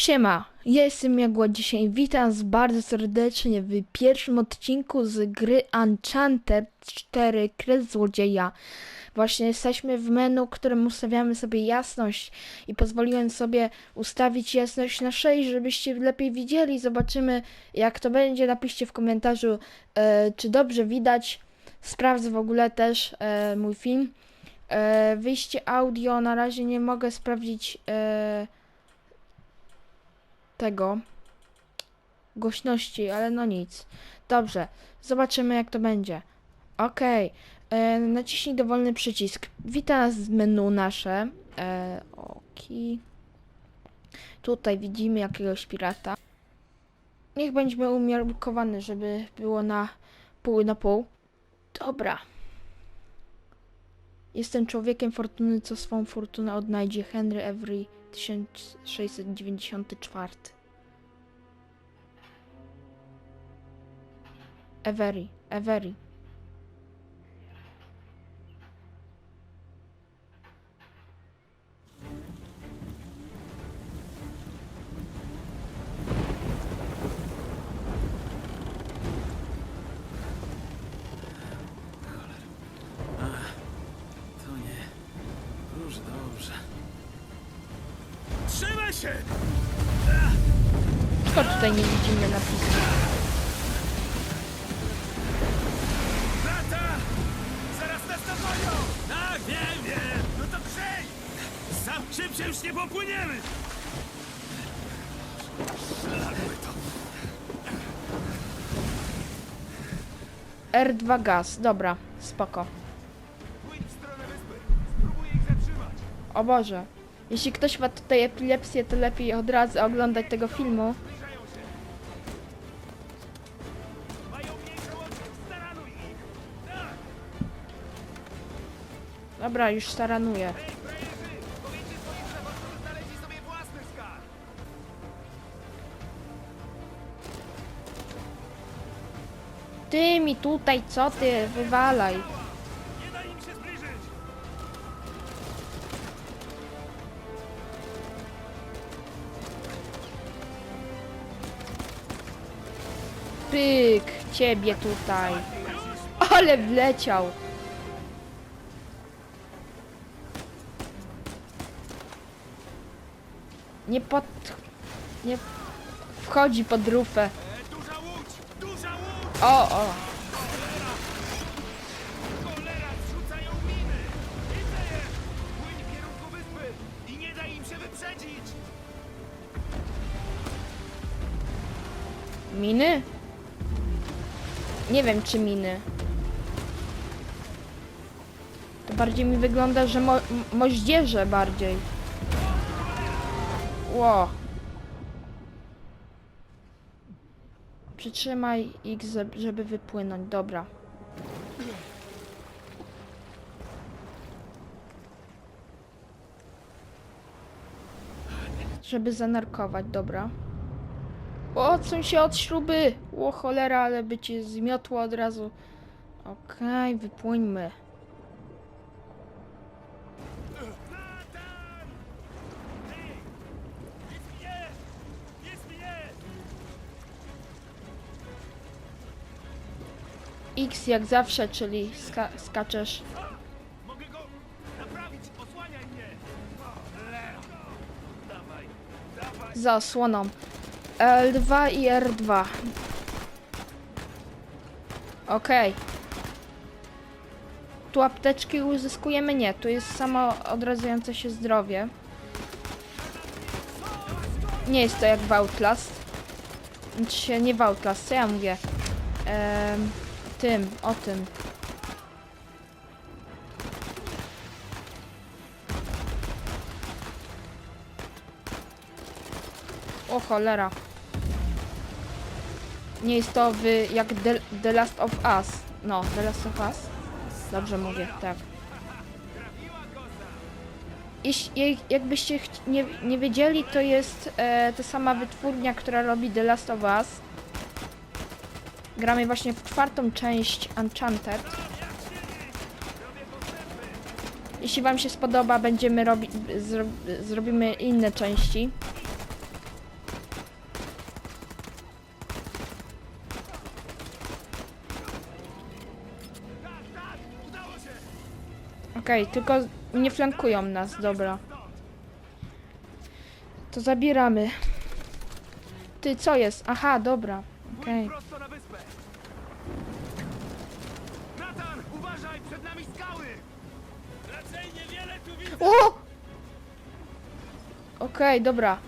Siema, ja jestem Jagła dzisiaj. Witam was bardzo serdecznie w pierwszym odcinku z gry Enchanted 4 Kres Złodzieja. Właśnie jesteśmy w menu, którym ustawiamy sobie jasność i pozwoliłem sobie ustawić jasność na 6, żebyście lepiej widzieli. Zobaczymy jak to będzie. Napiszcie w komentarzu, e, czy dobrze widać. Sprawdzę w ogóle też e, mój film. E, wyjście audio na razie nie mogę sprawdzić. E, tego głośności, ale no nic. Dobrze, zobaczymy jak to będzie. Okej, e, naciśnij dowolny przycisk. Wita nas z menu nasze. E, oki. Tutaj widzimy jakiegoś pirata. Niech będziemy umiarkowany, żeby było na pół na pół. Dobra. Jestem człowiekiem fortuny, co swą fortunę odnajdzie. Henry Every 1694. Every, Every. Tylko tutaj nie widzimy napisu. Lata! Zaraz nas dogonią! Tak, wiem, wiem! No to grzej! Sam szybciej już nie popłyniemy! Szlakły to. R2 gaz, dobra, spoko. Płyń w stronę wyspy. Spróbuję ich zatrzymać. O Boże. Jeśli ktoś ma tutaj epilepsję, to lepiej od razu oglądać tego filmu. Dobra, już staranuję. Ty mi tutaj, co ty, wywalaj. Pyk, ciebie tutaj. Ale wleciał. Nie pod... Nie wchodzi pod rufę. O, o. Miny! Nie wiem, czy miny. To bardziej mi wygląda, że mo moździerze bardziej. Ło. Przytrzymaj X, żeby wypłynąć. Dobra. Żeby zanarkować, dobra. Odsuń się od śruby! O cholera, ale by cię zmiotło od razu. Okej, wypłyńmy. X jak zawsze, czyli ska skaczesz. Mogę go naprawić! Osłaniaj mnie! Za osłoną. L2 i R2. Okej. Tu apteczki uzyskujemy? Nie, tu jest samo odradzające się zdrowie. Nie jest to jak w Outlast. Znaczy się nie w Outlast, co ja mówię? Em, tym, o tym. O cholera. Nie jest to w, jak The, The Last of Us. No, The Last of Us. Dobrze mówię, tak. Jeśli, jakbyście nie, nie wiedzieli, to jest e, ta sama wytwórnia, która robi The Last of Us. Gramy właśnie czwartą część Enchanted. Jeśli wam się spodoba, będziemy robić, zro zrobimy inne części. Okej, okay, tylko nie flankują nas, dobra. To zabieramy. Ty, co jest? Aha, dobra. Okej. Okay. O! Okej, dobra.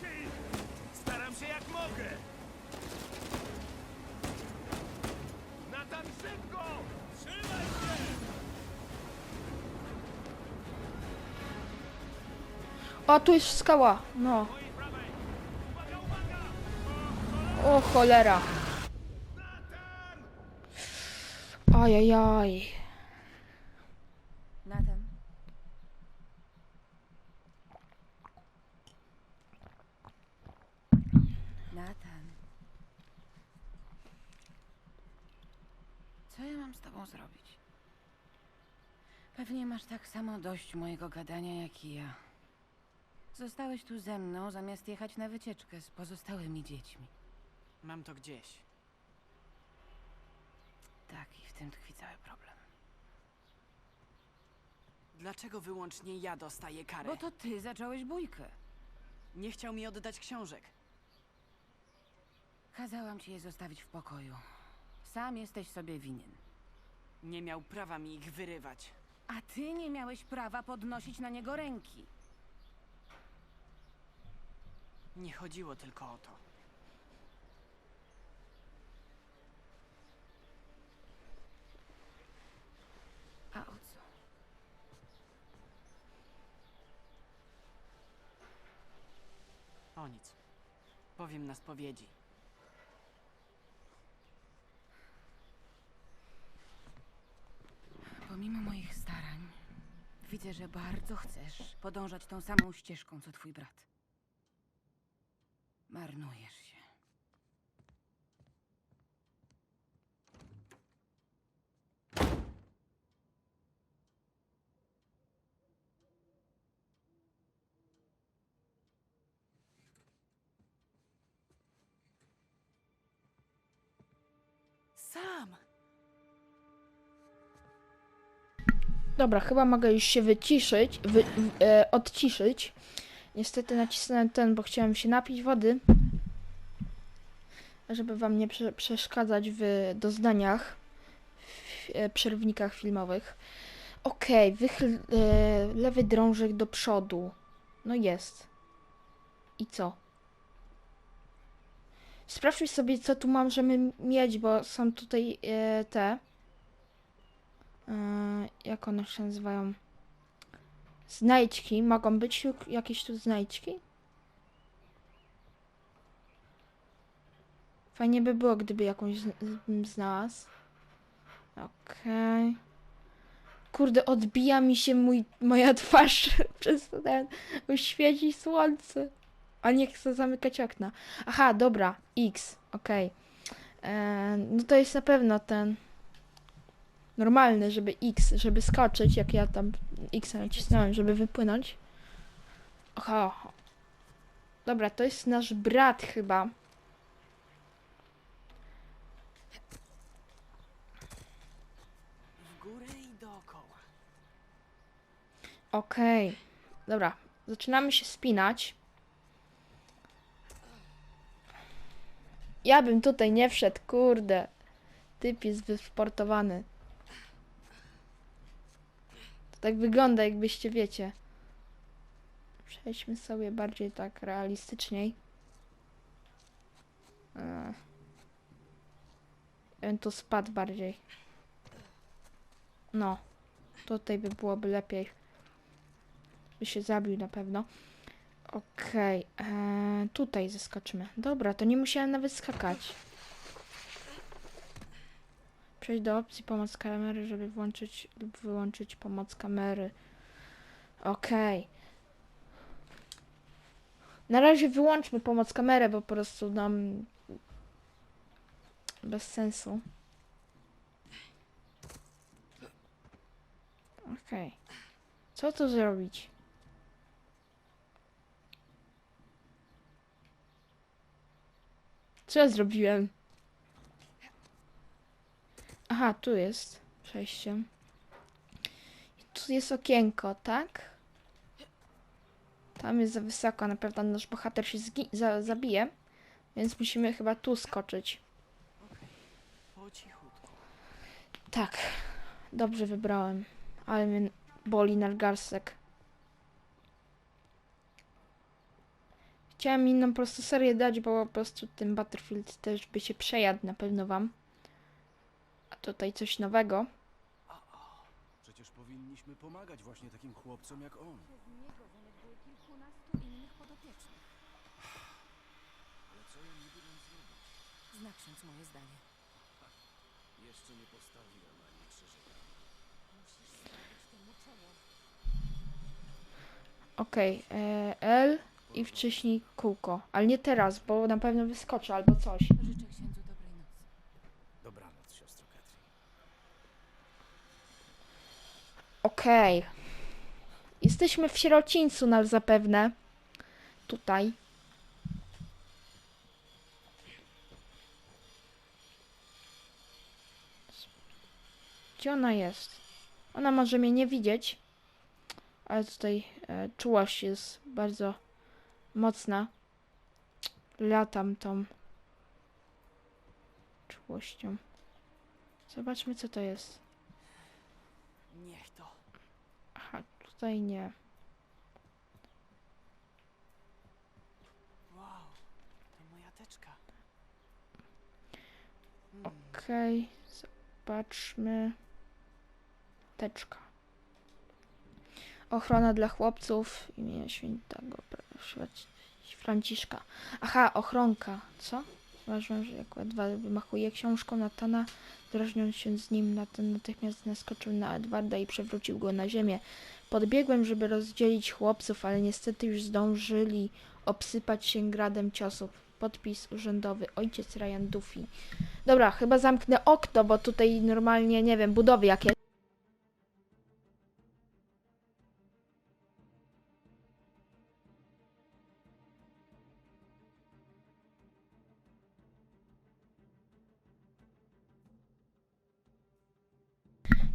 Się ich! Staram się jak mogę! Natan, szybko! Trzymaj się! O, tu jest skała. No. Mojej prawej! Uwaga, uwaga! O, cholera. Ajajaj. Nathan. Nathan. Co ja mam z tobą zrobić? Pewnie masz tak samo dość mojego gadania jak i ja. Zostałeś tu ze mną zamiast jechać na wycieczkę z pozostałymi dziećmi. Mam to gdzieś. Tak, i w tym tkwi cały problem. Dlaczego wyłącznie ja dostaję karę? Bo to ty zacząłeś bójkę. Nie chciał mi oddać książek. Kazałam ci je zostawić w pokoju. Sam jesteś sobie winien. Nie miał prawa mi ich wyrywać. A ty nie miałeś prawa podnosić na niego ręki. Nie chodziło tylko o to. A o co? O nic. Powiem na spowiedzi. Widzę, że bardzo chcesz podążać tą samą ścieżką, co twój brat. Marnujesz się. Dobra, chyba mogę już się wyciszyć, wy, e, odciszyć. Niestety nacisnąłem ten, bo chciałem się napić wody. Żeby wam nie prze, przeszkadzać w doznaniach, w e, przerwnikach filmowych. Okej, wychyl e, lewy drążek do przodu. No jest. I co? Sprawdźmy sobie, co tu możemy mieć, bo są tutaj e, te. E, jak one się nazywają? Znajdźki. Mogą być jakieś tu znajdźki? Fajnie by było, gdyby jakąś znalazł. Okej. Kurde, odbija mi się mój, moja twarz przez ten. bo Świeci słońce. A nie chcę zamykać okna. Aha, dobra. X. Okej. E, No to jest na pewno ten normalny, żeby X, żeby skoczyć, jak ja tam X nacisnąłem, żeby wypłynąć. Oho. Dobra, to jest nasz brat chyba. W górę i dookoła. Okej. Dobra, zaczynamy się spinać. Ja bym tutaj nie wszedł, kurde. Typ jest wysportowany. To tak wygląda, jakbyście wiecie. Przejdźmy sobie bardziej tak realistyczniej. Ja bym tu spadł bardziej. No. Tutaj by byłoby lepiej. By się zabił na pewno. Okej, eee, tutaj zeskoczymy. Dobra, to nie musiałem nawet skakać. Przejść do opcji pomoc kamery, żeby włączyć lub wyłączyć pomoc kamery. Okej. Na razie wyłączmy pomoc kamery, bo po prostu nam bez sensu. Okej. Co tu zrobić? Co ja zrobiłem? Aha, tu jest przejście. tu jest okienko, tak? Tam jest za wysoko, na pewno nasz bohater się za- zabije. Więc musimy chyba tu skoczyć. Tak, dobrze wybrałem. Ale mnie boli nadgarstek. Chciałem inną prostu serię dać, bo po prostu ten Battlefield też by się przejadł na pewno wam. Tutaj coś nowego. Przecież powinniśmy pomagać właśnie takim chłopcom jak on. Ale co ja niby mam zrobić? Zna ksiądz moje zdanie. Jeszcze nie postawiłem ani krzyżyka. Okej, e, L i wcześniej kółko. Ale nie teraz, bo na pewno wyskoczy albo coś. Okej. Jesteśmy w sierocińcu na zapewne. Tutaj. Gdzie ona jest? Ona może mnie nie widzieć. Ale tutaj e, czułość jest bardzo mocna. Latam tą czułością. Zobaczmy co to jest. Niech to. Tutaj nie. Wow. To moja teczka. Mm, Okej, zobaczmy. Teczka. Ochrona dla chłopców imienia świętego Franciszka. Aha, ochronka. Co? Uważam, że jak Edward wymachuje książką Natana, drażniąc się z nim, Natan natychmiast naskoczył na Edwarda i przewrócił go na ziemię. Podbiegłem, żeby rozdzielić chłopców, ale niestety już zdążyli obsypać się gradem ciosów. Podpis urzędowy. Ojciec Ryan Duffy. Dobra, chyba zamknę okno, bo tutaj normalnie, nie wiem, budowy jakie.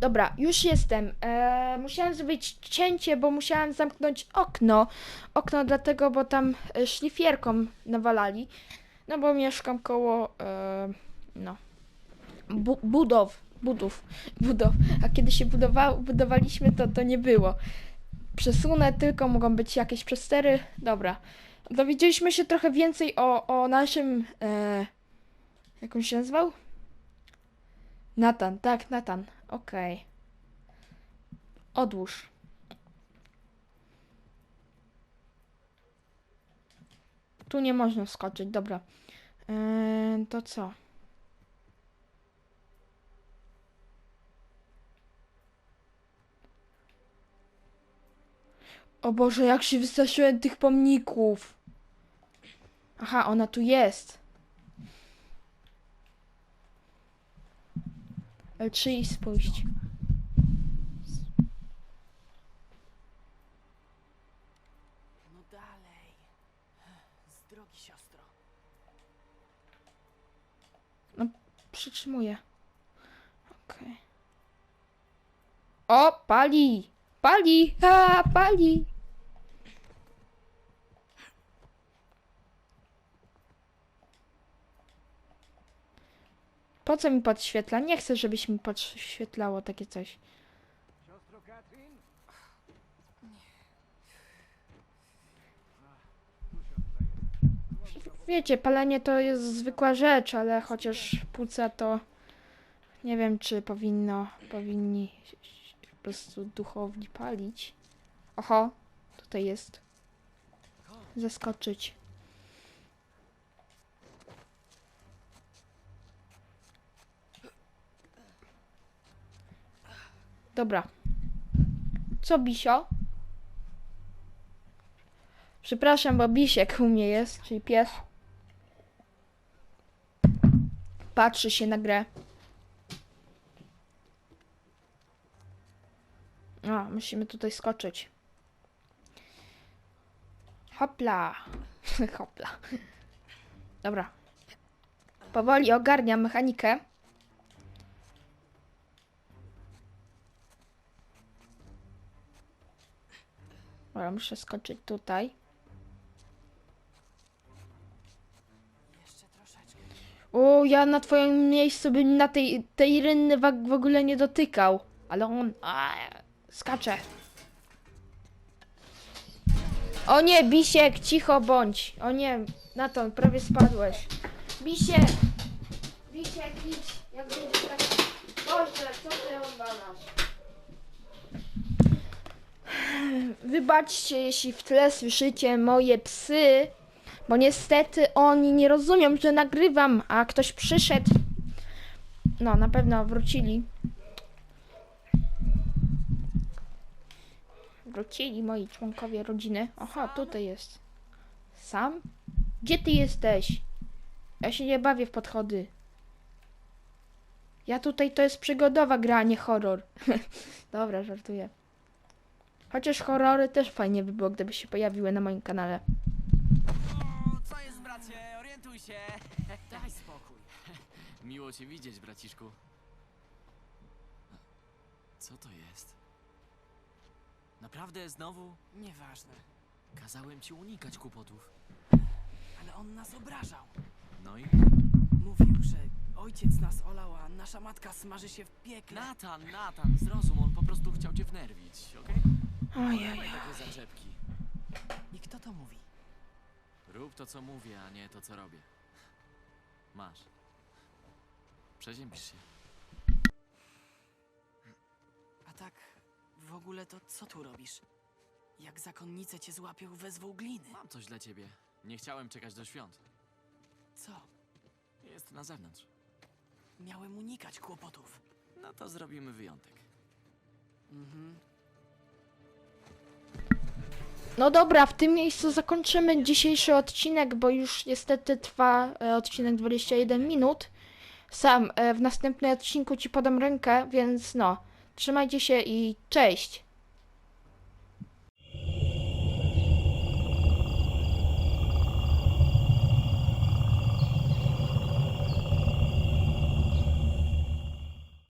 Dobra, już jestem. Eee, musiałem zrobić cięcie, bo musiałem zamknąć okno. Okno dlatego, bo tam e, szlifierką nawalali. No bo mieszkam koło, e, no, bu budow, budów, budow. A kiedy się budowa budowaliśmy, to to nie było. Przesunę tylko, mogą być jakieś przestery. Dobra. Dowiedzieliśmy się trochę więcej o, o naszym, e, jak on się nazywał? Natan, tak, Natan. Okej. Odłóż. Tu nie można skoczyć, dobra. Eee, to co? O Boże, jak się wystraszyłem tych pomników. Aha, ona tu jest. L3 i spójść. No dalej. Z drogi, siostro. Przytrzymuję. Okej. O, pali! Pali! Ha, pali! Po co mi podświetla? Nie chcę, żebyś mi podświetlało takie coś. Wiecie, palenie to jest zwykła rzecz, ale chociaż płuca to nie wiem, czy powinno, powinni po prostu duchowni palić. Oho, tutaj jest. Zaskoczyć. Dobra. Co, Bisio? Przepraszam, bo Bisiek u mnie jest, czyli pies. Patrzy się na grę. A, musimy tutaj skoczyć. Hopla. Hopla. Dobra. Powoli ogarniam mechanikę. Dobra, muszę skoczyć tutaj. O, ja na twoim miejscu bym na tej, tej rynny w, ogóle nie dotykał. Ale on... A, skacze. O nie, Bisiek, cicho bądź. O nie, Naton, prawie spadłeś. Bisiek! Bisiek, idź. Jak będziesz tak... Boże, co ty odwalasz? Wybaczcie, jeśli w tle słyszycie moje psy, bo niestety oni nie rozumią, że nagrywam, a ktoś przyszedł. No, na pewno wrócili. Wrócili moi członkowie rodziny. Aha, tutaj jest. Sam? Gdzie ty jesteś? Ja się nie bawię w podchody. Ja tutaj to jest przygodowa gra, a nie horror. Dobra, żartuję. Chociaż horrory też fajnie by było, gdyby się pojawiły na moim kanale. Co jest, bracie? Orientuj się! Daj spokój. Miło cię widzieć, braciszku. Co to jest? Naprawdę znowu? Nieważne. Kazałem ci unikać kłopotów. Ale on nas obrażał. No i? Mówił, że ojciec nas olał, a nasza matka smaży się w piekle. Natan, Natan, zrozum, on po prostu chciał cię wnerwić, okej? Ojej. Takie zaczepki. I kto to mówi? Rób to, co mówię, a nie to, co robię. Masz. Przeziębisz się. A tak, w ogóle to co tu robisz? Jak zakonnice cię złapią, wezwą gliny. Mam coś dla ciebie. Nie chciałem czekać do świąt. Co? Jest na zewnątrz. Miałem unikać kłopotów. No to zrobimy wyjątek. Mhm. No dobra, w tym miejscu zakończymy dzisiejszy odcinek, bo już niestety trwa e, odcinek 21 minut. Sam e, w następnym odcinku ci podam rękę, więc no, trzymajcie się i cześć!